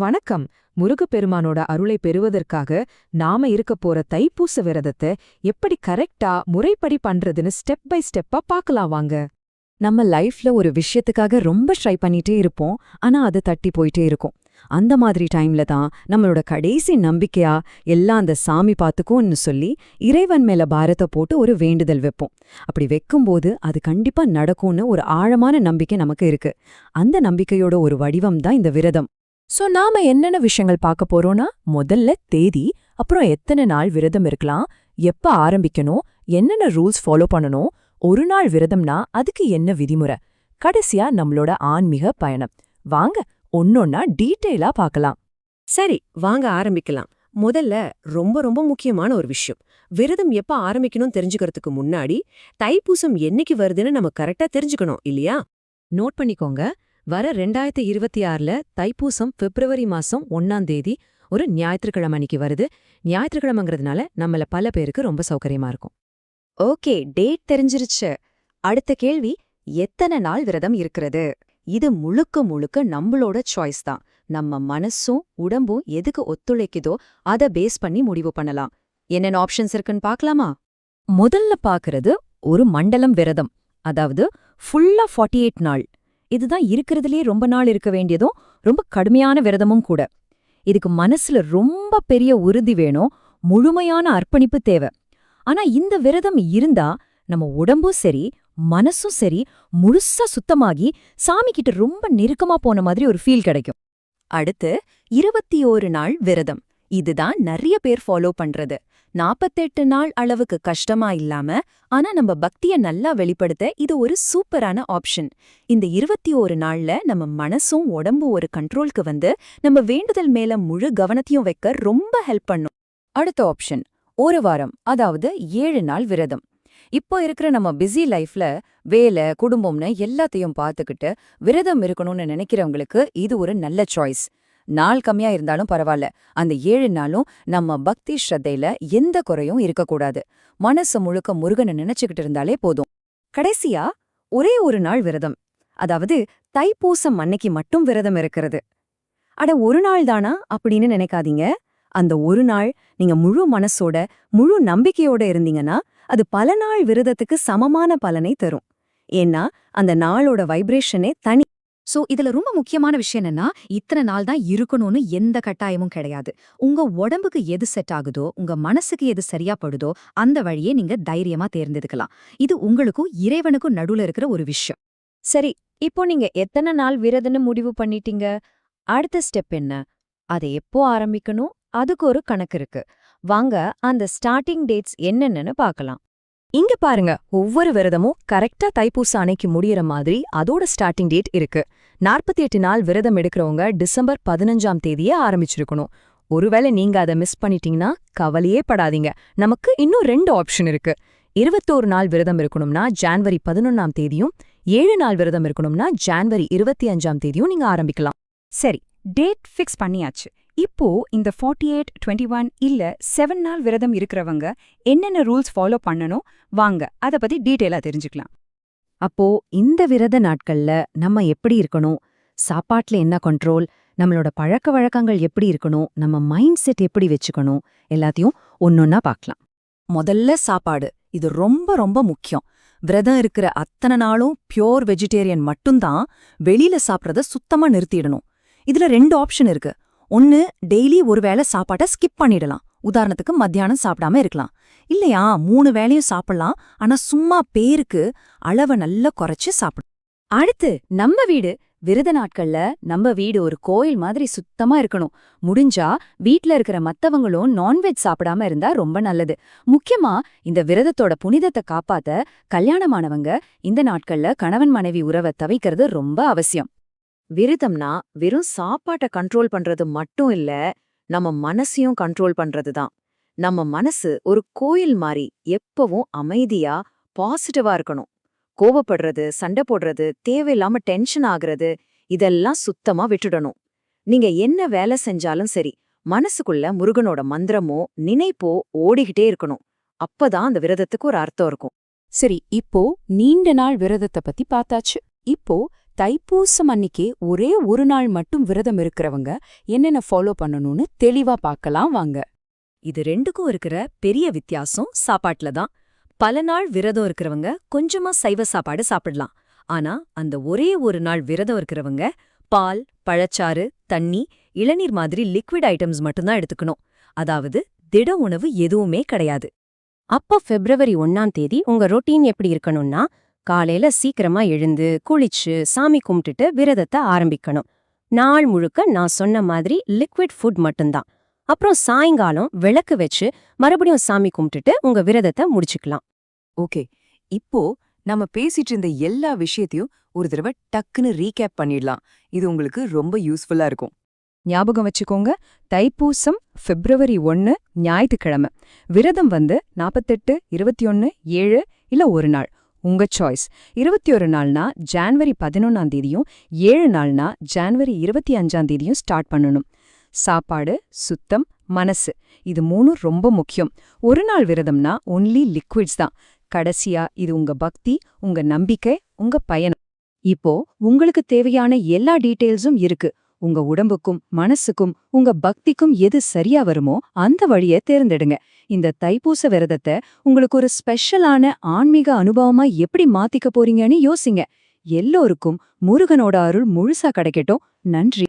வணக்கம். முருகப்பெருமானோட அருளை பெறுவதற்காக நாம இருக்க போற தைப்பூச விரதத்தை எப்படி கரெக்டா முறைப்படி பண்றதுன்னு ஸ்டெப் பை ஸ்டெப்பா பார்க்கலாம் வாங்க. நம்ம லைஃப்ல ஒரு விஷயத்துக்காக ரொம்ப ட்ரை பண்ணிட்டே இருப்போம். ஆனா அது தட்டி போயிட்டே இருக்கும். அந்த மாதிரி டைம்ல தான் நம்மளோட கடைசி நம்பிக்கையா எல்லாம் அந்த சாமி பார்த்துக்கும்னு சொல்லி இறைவன் மேல பாரத்தை போட்டு ஒரு வேண்டுதல் வைப்போம். அப்படி வைக்கும்போது அது கண்டிப்பா நடக்கும்னு ஒரு ஆழமான நம்பிக்கை நமக்கு இருக்கு. அந்த நம்பிக்கையோட ஒரு வடிவம் தான் இந்த விரதம். சோ நாம என்னென்ன விஷயங்கள் பார்க்க போறோம்னா முதல்ல தேதி அப்புறம் எத்தனை நாள் விரதம் இருக்கலாம் எப்ப ஆரம்பிக்கணும் என்னென்ன ரூல்ஸ் ஃபாலோ பண்ணணும் ஒரு நாள் விரதம்னா அதுக்கு என்ன விதிமுறை. கடைசியா நம்மளோட ஆன்மீக பயணம். வாங்க ஒன்னொன்னா டீட்டெயிலா பார்க்கலாம். சரி வாங்க ஆரம்பிக்கலாம். முதல்ல ரொம்ப ரொம்ப முக்கியமான ஒரு விஷயம். விரதம் எப்ப ஆரம்பிக்கணும் தெரிஞ்சுக்கிறதுக்கு முன்னாடி தைப்பூசம் என்னைக்கு வருதுன்னு நம்ம கரெக்டா தெரிஞ்சுக்கணும் இல்லையா? நோட் பண்ணிக்கோங்க. வர ரெண்டாயிரத்தி இருபத்தி ஆறுல தைப்பூசம் பிப்ரவரி மாசம் ஒன்னாம் தேதி ஒரு ஞாயிற்றுக்கிழமை அன்னைக்கு வருது. ஞாயிற்றுக்கிழமைங்கிறதுனால நம்மள பல பேருக்கு ரொம்ப சௌகரியமா இருக்கும். ஓகே டேட் தெரிஞ்சிருச்சு. அடுத்த கேள்வி எத்தனை நாள் விரதம் இருக்கிறது? இது முழுக்க முழுக்க நம்மளோட சாய்ஸ் தான். நம்ம மனசும் உடம்பும் எதுக்கு ஒத்துழைக்குதோ அத பேஸ் பண்ணி முடிவு பண்ணலாம். என்னென்ன ஆப்ஷன்ஸ் இருக்குன்னு பார்க்கலாமா? முதல்ல பாக்குறது ஒரு மண்டலம் விரதம். அதாவது ஃபுல்லா 48 நாள். இதுதான் இருக்கிறதுலே ரொம்ப நாள் இருக்க வேண்டியதும் ரொம்ப கடுமையான விரதமும் கூட. இதுக்கு மனசுல ரொம்ப பெரிய உறுதி வேணும் முழுமையான அர்ப்பணிப்பு தேவை. ஆனா இந்த விரதம் இருந்தா நம்ம உடம்பும் சரி மனசும் சரி முழுசா சுத்தமாகி சாமி கிட்ட ரொம்ப நெருக்கமா போன மாதிரி ஒரு ஃபீல் கிடைக்கும். அடுத்து இருபத்தி ஓரு நாள் விரதம். இதுதான் நிறைய பேர் ஃபாலோ பண்றது. நாப்பத்தெட்டு நாள் அளவுக்கு கஷ்டமா இல்லாம ஆனா நம்ம பக்திய நல்லா வெளிப்படுத்த இது ஒரு சூப்பரான ஆப்ஷன். இந்த இருபத்தி ஓரு நாள்ல நம்ம மனசும் உடம்பும் ஒரு கண்ட்ரோலுக்கு வந்து நம்ம வேண்டுதல் மேல முழு கவனத்தையும் வைக்க ரொம்ப ஹெல்ப் பண்ணும். அடுத்த ஆப்ஷன் ஒரு வாரம் அதாவது ஏழு நாள் விரதம். இப்போ இருக்கிற நம்ம பிஸி லைஃப்ல வேலை குடும்பம்னு எல்லாத்தையும் பார்த்துக்கிட்டு விரதம் இருக்கணும்னு நினைக்கிறவங்களுக்கு இது ஒரு நல்ல சாய்ஸ். நாள் கம்மியா இருந்தாலும் பரவாயில்ல அந்த ஏழு நாளும் நம்ம பக்தி ஸ்ரத்தையில எந்த குறையும் இருக்கக்கூடாது. மனசு முழுக்க முருகனை நினைச்சுக்கிட்டு இருந்தாலே போதும். கடைசியா ஒரே ஒரு நாள் விரதம். அதாவது தைப்பூசம் அன்னைக்கு மட்டும் விரதம் இருக்கிறது. அட ஒரு நாள் தானா அப்படின்னு நினைக்காதீங்க. அந்த ஒரு நாள் நீங்க முழு மனசோட முழு நம்பிக்கையோட இருந்தீங்கன்னா அது பல நாள் விரதத்துக்கு சமமான பலனை தரும். ஏன்னா அந்த நாளோட வைப்ரேஷனே தனி சோ இதுல ரொம்ப முக்கியமான விஷயம் என்னன்னா இத்தனை நாள் தான் இருக்கணும்னு எந்த கட்டாயமும் கிடையாது. உங்க உடம்புக்கு எது செட் ஆகுதோ உங்க மனசுக்கு எது சரியா படுதோ அந்த வழியே நீங்க தைரியமா தேர்ந்தெடுக்கலாம். இது உங்களுக்கும் இறைவனுக்கும் நடுவுல இருக்கிற ஒரு விஷயம். சரி இப்போ நீங்க எத்தனை நாள் விரதுன்னு முடிவு பண்ணிட்டீங்க? அடுத்த ஸ்டெப் என்ன? அதை எப்போ ஆரம்பிக்கணும்? அதுக்கு ஒரு கணக்கு இருக்கு. வாங்க அந்த ஸ்டார்டிங் டேட்ஸ் என்னென்னு பார்க்கலாம். இங்க பாருங்க ஒவ்வொரு விரதமும் கரெக்டா தைப்பூச அணைக்கு முடியற மாதிரி அதோட ஸ்டார்டிங் டேட் இருக்கு. 48 நாள் விரதம் எடுக்கிறவங்க டிசம்பர் பதினஞ்சாம் தேதியே ஆரம்பிச்சிருக்கணும். ஒருவேளை நீங்க அதை மிஸ் பண்ணிட்டீங்கன்னா கவலையே படாதீங்க. நமக்கு இன்னும் ரெண்டு ஆப்ஷன் இருக்கு. இருபத்தோரு நாள் விரதம் இருக்கணும்னா ஜான்வரி பதினொன்னாம் தேதியும் ஏழு நாள் விரதம் இருக்கணும்னா ஜான்வரி இருபத்தி அஞ்சாம் தேதியும் நீங்க ஆரம்பிக்கலாம். சரி டேட் ஃபிக்ஸ் பண்ணியாச்சு. இப்போ இந்த 48 எயிட் டுவெண்ட்டி ஒன் இல்ல செவன் நாள் விரதம் இருக்கிறவங்க என்னென்ன ரூல்ஸ் ஃபாலோ பண்ணணும்? வாங்க அத பத்தி டீட்டெயிலா தெரிஞ்சுக்கலாம். அப்போ இந்த விரத நாட்கள்ல நம்ம எப்படி இருக்கணும்? சாப்பாட்டுல என்ன கண்ட்ரோல் நம்மளோட பழக்க வழக்கங்கள் எப்படி இருக்கணும்? நம்ம மைண்ட் செட் எப்படி வச்சுக்கணும்? எல்லாத்தையும் ஒன்னொன்னா பார்க்கலாம். முதல்ல சாப்பாடு. இது ரொம்ப ரொம்ப முக்கியம். விரதம் இருக்கிற அத்தனை நாளும் பியோர் வெஜிடேரியன் மட்டும்தான் வெளியில சாப்பிட்றத சுத்தமா நிறுத்திடணும். இதுல ரெண்டு ஆப்ஷன் இருக்கு. ஒன்னு டெய்லி ஒரு வேளை சாப்பாட்டை ஸ்கிப் பண்ணிடலாம். உதாரணத்துக்கு மத்தியானம் சாப்பிடாம இருக்கலாம். இல்லையா மூணு வேளையும் சாப்பிடலாம். ஆனா சும்மா பேருக்கு அளவை நல்லா குறைச்சு சாப்பிடும் அடுத்து நம்ம வீடு விரத நாட்கள்ல நம்ம வீடு ஒரு கோயில் மாதிரி சுத்தமா இருக்கணும். முடிஞ்சா வீட்ல இருக்கிற மத்தவங்களும் நான்வெஜ் சாப்பிடாம இருந்தா ரொம்ப நல்லது. முக்கியமா இந்த விரதத்தோட புனிதத்தை காப்பாத்த கல்யாணமானவங்க இந்த நாட்கள்ல கணவன் மனைவி உறவை தவிக்கிறது ரொம்ப அவசியம். விரதம்னா வெறும் சாப்பாட்டை கண்ட்ரோல் பண்றது மட்டும் இல்ல நம்ம மனசையும் கண்ட்ரோல் பண்றது தான் நம்ம மனசு ஒரு கோயில் மாதிரி எப்பவும் அமைதியா பாசிட்டிவா இருக்கணும். கோவப்படுறது சண்டை போடுறது தேவையில்லாம டென்ஷன் ஆகுறது இதெல்லாம் சுத்தமா விட்டுடணும். நீங்க என்ன வேலை செஞ்சாலும் சரி மனசுக்குள்ள முருகனோட மந்திரமோ நினைப்போ ஓடிக்கிட்டே இருக்கணும். அப்பதான் அந்த விரதத்துக்கு ஒரு அர்த்தம் இருக்கும். சரி இப்போ நீண்ட நாள் விரதத்தை பத்தி பார்த்தாச்சு. இப்போ தைப்பூசம் அன்னிக்கு ஒரே ஒரு நாள் மட்டும் விரதம் இருக்கிறவங்க என்னென்ன ஃபாலோ பண்ணணும்னு தெளிவா பார்க்கலாம் வாங்க. இது ரெண்டுக்கும் இருக்கிற பெரிய வித்தியாசம் சாப்பாட்டுல தான். பல நாள் விரதம் இருக்கிறவங்க கொஞ்சமா சைவ சாப்பாடு சாப்பிடலாம். ஆனா அந்த ஒரே ஒரு நாள் விரதம் இருக்கிறவங்க பால் பழச்சாறு தண்ணி இளநீர் மாதிரி லிக்விட் ஐட்டம்ஸ் மட்டும்தான் எடுத்துக்கணும். அதாவது திட உணவு எதுவுமே கிடையாது. அப்போ பிப்ரவரி ஒன்னாம் தேதி உங்க ரொட்டீன் எப்படி இருக்கணும்னா காலையில சீக்கிரமா எழுந்து குளிச்சு சாமி கும்பிட்டுட்டு விரதத்தை ஆரம்பிக்கணும். நாள் முழுக்க நான் சொன்ன மாதிரி லிக்விட் ஃபுட் மட்டும்தான். அப்புறம் சாயங்காலம் விளக்கு வச்சு மறுபடியும் சாமி கும்பிட்டுட்டு உங்க விரதத்தை முடிச்சுக்கலாம். ஓகே. இப்போ நம்ம பேசிட்டு இருந்த எல்லா விஷயத்தையும் ஒரு தடவை டக்குன்னு ரீகேப் பண்ணிடலாம். இது உங்களுக்கு ரொம்ப யூஸ்ஃபுல்லா இருக்கும். ஞாபகம் வச்சுக்கோங்க தைப்பூசம் பிப்ரவரி ஒன்னு ஞாயிற்றுக்கிழமை. விரதம் வந்து நாற்பத்தெட்டு இருபத்தி ஒன்னு ஏழு இல்ல ஒரு நாள். உங்க சாய்ஸ் இருபத்தி ஒரு நாள்னா ஜான்வரி பதினொன்னாம் தேதியும் ஏழு நாள்னா ஜான்வரி இருபத்தி அஞ்சாம் தேதியும் ஸ்டார்ட் பண்ணணும். சாப்பாடு சுத்தம் மனசு. இது மூணும் ரொம்ப முக்கியம். ஒரு நாள் விரதம்னா ஒன்லி லிக்விட்ஸ் தான். கடைசியா இது உங்க பக்தி உங்க நம்பிக்கை உங்க பயணம். இப்போ உங்களுக்கு தேவையான எல்லா டீட்டெயில்ஸும் இருக்கு. உங்க உடம்புக்கும் மனசுக்கும் உங்க பக்திக்கும் எது சரியா வருமோ அந்த வழியை தேர்ந்தெடுங்க. இந்த தைப்பூச விரதத்தை உங்களுக்கு ஒரு ஸ்பெஷலான ஆன்மீக அனுபவமா எப்படி மாத்திக்க போறீங்கன்னு யோசிங்க. எல்லோருக்கும் முருகனோட அருள் முழுசா கிடைக்கட்டும். நன்றி.